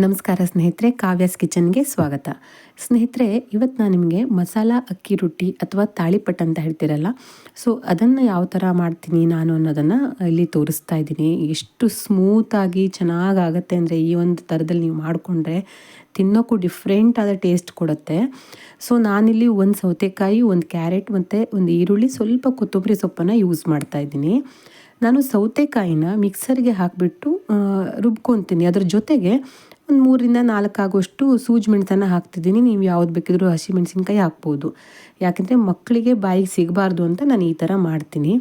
ನಮಸ್ಕಾರ ಸ್ನೇಹಿತರೆ, ಕಾವ್ಯಾಸ್ ಕಿಚನ್ಗೆ ಸ್ವಾಗತ. ಸ್ನೇಹಿತರೆ ಇವತ್ತು ನಾನು ನಿಮಗೆ ಮಸಾಲ ಅಕ್ಕಿ ರೊಟ್ಟಿ ಅಥವಾ ತಾಳಿಪಟ್ ಅಂತ ಹೇಳ್ತಿರಲ್ಲ, ಸೊ ಅದನ್ನು ಯಾವ ಥರ ಮಾಡ್ತೀನಿ ನಾನು ಅನ್ನೋದನ್ನು ಇಲ್ಲಿ ತೋರಿಸ್ತಾ ಇದ್ದೀನಿ. ಎಷ್ಟು ಸ್ಮೂತಾಗಿ ಚೆನ್ನಾಗಾಗತ್ತೆ ಅಂದರೆ ಈ ಒಂದು ಥರದಲ್ಲಿ ನೀವು ಮಾಡಿಕೊಂಡ್ರೆ ತಿನ್ನೋಕ್ಕೂ ಡಿಫ್ರೆಂಟ್ ಆದ ಟೇಸ್ಟ್ ಕೊಡುತ್ತೆ. ಸೊ ನಾನಿಲ್ಲಿ ಒಂದು ಸೌತೆಕಾಯಿ, ಒಂದು ಕ್ಯಾರೆಟ್ ಮತ್ತು ಒಂದು ಈರುಳ್ಳಿ, ಸ್ವಲ್ಪ ಕೊತ್ತಂಬರಿ ಸೊಪ್ಪನ್ನು ಯೂಸ್ ಮಾಡ್ತಾ ಇದ್ದೀನಿ. ನಾನು ಸೌತೆಕಾಯಿನ ಮಿಕ್ಸರ್ಗೆ ಹಾಕಿಬಿಟ್ಟು ರುಬ್ಕೊತೀನಿ. ಅದ್ರ ಜೊತೆಗೆ ಒಂದು ಮೂರಿಂದ ನಾಲ್ಕು ಆಗುವಷ್ಟು ಸೂಜಿ ಮೆಣಸನ್ನು ಹಾಕ್ತಿದ್ದೀನಿ. ನೀವು ಯಾವ್ದು ಬೇಕಿದ್ರೂ ಹಸಿ ಮೆಣಸಿನ್ಕಾಯಿ ಹಾಕ್ಬೋದು. ಯಾಕೆಂದರೆ ಮಕ್ಕಳಿಗೆ ಬಾಯಿಗೆ ಸಿಗಬಾರ್ದು ಅಂತ ನಾನು ಈ ಥರ ಮಾಡ್ತೀನಿ.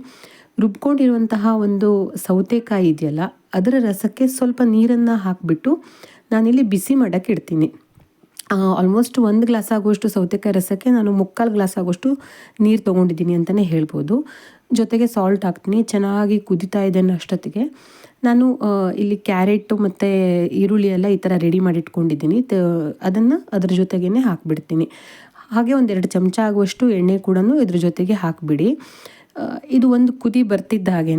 ರುಬ್ಕೊಂಡಿರುವಂತಹ ಒಂದು ಸೌತೆಕಾಯಿ ಇದೆಯಲ್ಲ, ಅದರ ರಸಕ್ಕೆ ಸ್ವಲ್ಪ ನೀರನ್ನು ಹಾಕಿಬಿಟ್ಟು ನಾನಿಲ್ಲಿ ಬಿಸಿ ಮಾಡೋಕ್ಕೆ ಇಡ್ತೀನಿ. ಆಲ್ಮೋಸ್ಟ್ ಒಂದು ಗ್ಲಾಸ್ ಆಗುವಷ್ಟು ಸೌತೆಕಾಯಿ ರಸಕ್ಕೆ ನಾನು ಮುಕ್ಕಾಲು ಗ್ಲಾಸ್ ಆಗುವಷ್ಟು ನೀರು ತೊಗೊಂಡಿದ್ದೀನಿ ಅಂತಲೇ ಹೇಳ್ಬೋದು. ಜೊತೆಗೆ ಸಾಲ್ಟ್ ಹಾಕ್ತೀನಿ. ಚೆನ್ನಾಗಿ ಕುದಿತಾ ಇದೆ ಅಷ್ಟೊತ್ತಿಗೆ ನಾನು ಇಲ್ಲಿ ಕ್ಯಾರೆಟು ಮತ್ತು ಈರುಳ್ಳಿ ಎಲ್ಲ ಈ ಥರ ರೆಡಿ ಮಾಡಿಟ್ಕೊಂಡಿದ್ದೀನಿ. ತ, ಅದನ್ನು ಅದ್ರ ಜೊತೆಗೇ ಹಾಕಿಬಿಡ್ತೀನಿ. ಹಾಗೆ ಒಂದೆರಡು ಚಮಚ ಆಗುವಷ್ಟು ಎಣ್ಣೆ ಕೂಡ ಇದ್ರ ಜೊತೆಗೆ ಹಾಕಿಬಿಡಿ. ಇದು ಒಂದು ಕುದಿ ಬರ್ತಿದ್ದ ಹಾಗೇ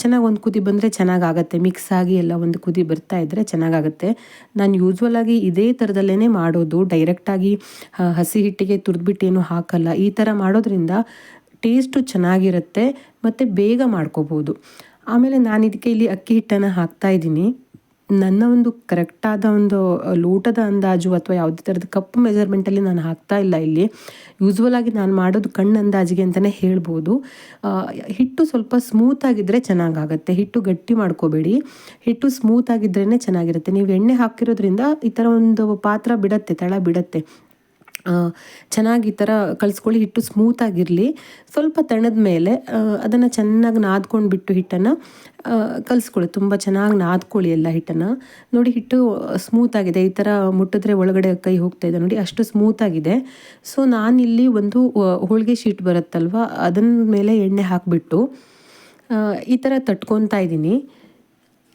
ಚೆನ್ನಾಗಿ ಒಂದು ಕುದಿ ಬಂದರೆ ಚೆನ್ನಾಗಾಗತ್ತೆ. ಮಿಕ್ಸ್ ಆಗಿ ಎಲ್ಲ ಒಂದು ಕುದಿ ಬರ್ತಾ ಇದ್ದರೆ ಚೆನ್ನಾಗಾಗುತ್ತೆ. ನಾನು ಯೂಸ್ವಲ್ ಆಗಿ ಇದೇ ಥರದಲ್ಲೇ ಮಾಡೋದು. ಡೈರೆಕ್ಟಾಗಿ ಹಸಿ ಹಿಟ್ಟಿಗೆ ತುರಿದ್ಬಿಟ್ಟು ಏನು ಹಾಕಲ್ಲ. ಈ ಥರ ಮಾಡೋದ್ರಿಂದ ಟೇಸ್ಟು ಚೆನ್ನಾಗಿರುತ್ತೆ, ಮತ್ತು ಬೇಗ ಮಾಡ್ಕೋಬೋದು. ಆಮೇಲೆ ನಾನು ಇದಕ್ಕೆ ಇಲ್ಲಿ ಅಕ್ಕಿ ಹಿಟ್ಟನ್ನು ಹಾಕ್ತಾ ಇದ್ದೀನಿ. ನನ್ನ ಒಂದು ಕರೆಕ್ಟಾದ ಒಂದು ಲೋಟದ ಅಂದಾಜು ಅಥವಾ ಯಾವುದೇ ಥರದ ಕಪ್ ಮೆಜರ್ಮೆಂಟಲ್ಲಿ ನಾನು ಹಾಕ್ತಾ ಇಲ್ಲ ಇಲ್ಲಿ. ಯೂಸ್ವಲ್ ಆಗಿ ನಾನು ಮಾಡೋದು ಕಣ್ಣು ಅಂದಾಜಿಗೆ ಅಂತಲೇ ಹೇಳ್ಬೋದು. ಹಿಟ್ಟು ಸ್ವಲ್ಪ ಸ್ಮೂತಾಗಿದ್ದರೆ ಚೆನ್ನಾಗಾಗತ್ತೆ. ಹಿಟ್ಟು ಗಟ್ಟಿ ಮಾಡ್ಕೋಬೇಡಿ. ಹಿಟ್ಟು ಸ್ಮೂತಾಗಿದ್ರೇ ಚೆನ್ನಾಗಿರುತ್ತೆ. ನೀವು ಎಣ್ಣೆ ಹಾಕಿರೋದ್ರಿಂದ ಈ ಥರ ಒಂದು ಪಾತ್ರ ಬಿಡತ್ತೆ, ತಳ ಬಿಡತ್ತೆ. ಚೆನ್ನಾಗಿ ಈ ಥರ ಕಲಿಸ್ಕೊಳ್ಳಿ ಹಿಟ್ಟು ಸ್ಮೂತಾಗಿರಲಿ ಸ್ವಲ್ಪ ತಣದ ಮೇಲೆ ಅದನ್ನು ಚೆನ್ನಾಗಿ ನಾದ್ಕೊಂಡು ಬಿಟ್ಟು ಹಿಟ್ಟನ್ನು ಕಲಿಸ್ಕೊಳ್ಳಿ. ತುಂಬ ಚೆನ್ನಾಗಿ ನಾದ್ಕೊಳ್ಳಿ ಎಲ್ಲ ಹಿಟ್ಟನ್ನು. ನೋಡಿ ಹಿಟ್ಟು ಸ್ಮೂತಾಗಿದೆ ಈ ಥರ ಮುಟ್ಟಿದ್ರೆ ಒಳಗಡೆ ಕೈ ಹೋಗ್ತಾ ಇದೆ ನೋಡಿ, ಅಷ್ಟು ಸ್ಮೂತಾಗಿದೆ ಸೊ ನಾನಿಲ್ಲಿ ಒಂದು ಹೋಳಿಗೆ ಶೀಟ್ ಬರುತ್ತಲ್ವ ಅದನ್ನ ಮೇಲೆ ಎಣ್ಣೆ ಹಾಕಿಬಿಟ್ಟು ಈ ಥರ ತಟ್ಕೊತಾ ಇದ್ದೀನಿ.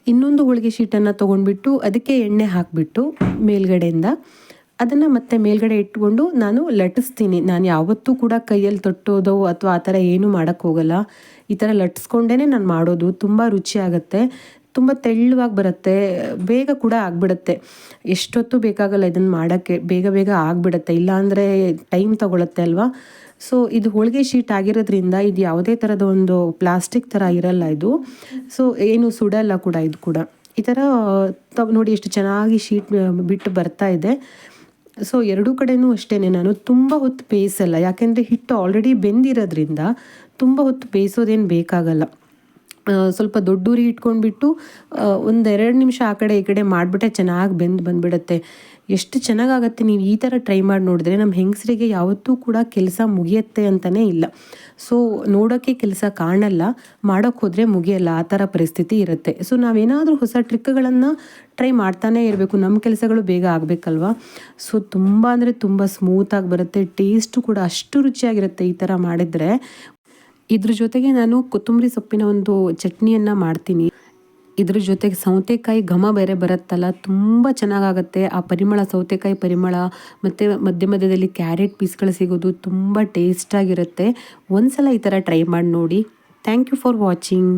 ಇನ್ನೊಂದು ಹೋಳಿಗೆ ಶೀಟನ್ನು ತೊಗೊಂಡ್ಬಿಟ್ಟು, ಅದಕ್ಕೆ ಎಣ್ಣೆ ಹಾಕಿಬಿಟ್ಟು ಮೇಲ್ಗಡೆಯಿಂದ ಅದನ್ನು ಮತ್ತೆ ಮೇಲ್ಗಡೆ ಇಟ್ಕೊಂಡು ನಾನು ಲಟ್ಟಿಸ್ತೀನಿ. ನಾನು ಯಾವತ್ತೂ ಕೂಡ ಕೈಯಲ್ಲಿ ತೊಟ್ಟೋದೋ ಅಥವಾ ಆ ಥರ ಏನೂ ಮಾಡೋಕ್ಕೆ ಹೋಗಲ್ಲ. ಈ ಥರ ಲಟ್ಸ್ಕೊಂಡೇ ನಾನು ಮಾಡೋದು. ತುಂಬ ಆಗುತ್ತೆ. ತುಂಬ ತೆಳ್ಳವಾಗಿ ಬರುತ್ತೆ. ಬೇಗ ಕೂಡ ಆಗಿಬಿಡುತ್ತೆ. ಎಷ್ಟೊತ್ತು ಬೇಕಾಗಲ್ಲ ಇದನ್ನು ಮಾಡೋಕ್ಕೆ. ಬೇಗ ಬೇಗ ಆಗಿಬಿಡುತ್ತೆ. ಇಲ್ಲಾಂದರೆ ಟೈಮ್ ತಗೊಳತ್ತೆ ಅಲ್ವಾ? ಸೊ, ಇದು ಹೋಳಿಗೆ ಶೀಟ್ ಆಗಿರೋದ್ರಿಂದ ಇದು ಯಾವುದೇ ಥರದ ಒಂದು ಪ್ಲಾಸ್ಟಿಕ್ ಥರ ಇರಲ್ಲ ಇದು. ಸೊ, ಏನು ಸುಡಲ್ಲ ಕೂಡ ಇದು ಕೂಡ. ಈ ಥರ ನೋಡಿ ಎಷ್ಟು ಚೆನ್ನಾಗಿ ಶೀಟ್ ಬಿಟ್ಟು ಬರ್ತಾ ಇದೆ. ಸೊ ಎರಡೂ ಕಡೆಯೂ ಅಷ್ಟೇ ನಾನು ತುಂಬ ಹೊತ್ತು ಬೇಯಿಸಲ್ಲ ಯಾಕೆಂದರೆ ಹಿಟ್ಟು ಆಲ್ರೆಡಿ ಬೆಂದಿರೋದ್ರಿಂದ ತುಂಬ ಹೊತ್ತು ಬೇಯಿಸೋದೇನು ಬೇಕಾಗಲ್ಲ. ಸ್ವಲ್ಪ ದೊಡ್ಡ ಉರಿ ಇಟ್ಕೊಂಡ್ಬಿಟ್ಟು ಒಂದೆರಡು ನಿಮಿಷ ಆ ಕಡೆ ಈ ಕಡೆ ಮಾಡಿಬಿಟ್ಟೆ ಚೆನ್ನಾಗಿ ಬೆಂದು ಬಂದುಬಿಡತ್ತೆ. ಎಷ್ಟು ಚೆನ್ನಾಗಾಗತ್ತೆ ನೀವು ಈ ಥರ ಟ್ರೈ ಮಾಡಿ ನೋಡಿದ್ರೆ ನಮ್ಮ ಹೆಂಗಸರಿಗೆ ಯಾವತ್ತೂ ಕೂಡ ಕೆಲಸ ಮುಗಿಯತ್ತೆ ಅಂತಲೇ ಇಲ್ಲ. ಸೊ ನೋಡೋಕ್ಕೆ ಕೆಲಸ ಕಾಣಲ್ಲ ಮಾಡೋಕ್ಕೆ ಹೋದರೆ ಮುಗಿಯಲ್ಲ, ಆ ಥರ ಪರಿಸ್ಥಿತಿ ಇರುತ್ತೆ. ಸೊ, ನಾವೇನಾದರೂ ಹೊಸ ಟ್ರಿಕ್ಗಳನ್ನು ಟ್ರೈ ಮಾಡ್ತಾನೇ ಇರಬೇಕು. ನಮ್ಮ ಕೆಲಸಗಳು ಬೇಗ ಆಗಬೇಕಲ್ವಾ? ಸೊ, ತುಂಬ ಅಂದರೆ ತುಂಬ ಸ್ಮೂತಾಗಿ ಬರುತ್ತೆ. ಟೇಸ್ಟು ಕೂಡ ಅಷ್ಟು ರುಚಿಯಾಗಿರುತ್ತೆ ಈ ಥರ ಮಾಡಿದರೆ. ಇದ್ರ ಜೊತೆಗೆ ನಾನು ಕೊತ್ತಂಬರಿ ಸೊಪ್ಪಿನ ಒಂದು ಚಟ್ನಿಯನ್ನು ಮಾಡ್ತೀನಿ. ಇದ್ರ ಜೊತೆಗೆ ಸೌತೆಕಾಯಿ ಘಮ ಬೇರೆ ಬರುತ್ತಲ್ಲ, ತುಂಬ ಚೆನ್ನಾಗಾಗತ್ತೆ. ಆ ಪರಿಮಳ, ಸೌತೆಕಾಯಿ ಪರಿಮಳ, ಮತ್ತು ಮಧ್ಯ ಮಧ್ಯದಲ್ಲಿ ಕ್ಯಾರೆಟ್ ಪೀಸ್ಗಳು ಸಿಗೋದು ತುಂಬ ಟೇಸ್ಟಾಗಿರುತ್ತೆ. ಒಂದು ಸಲ ಈ ಥರ ಟ್ರೈ ಮಾಡಿ ನೋಡಿ. Thank you for watching.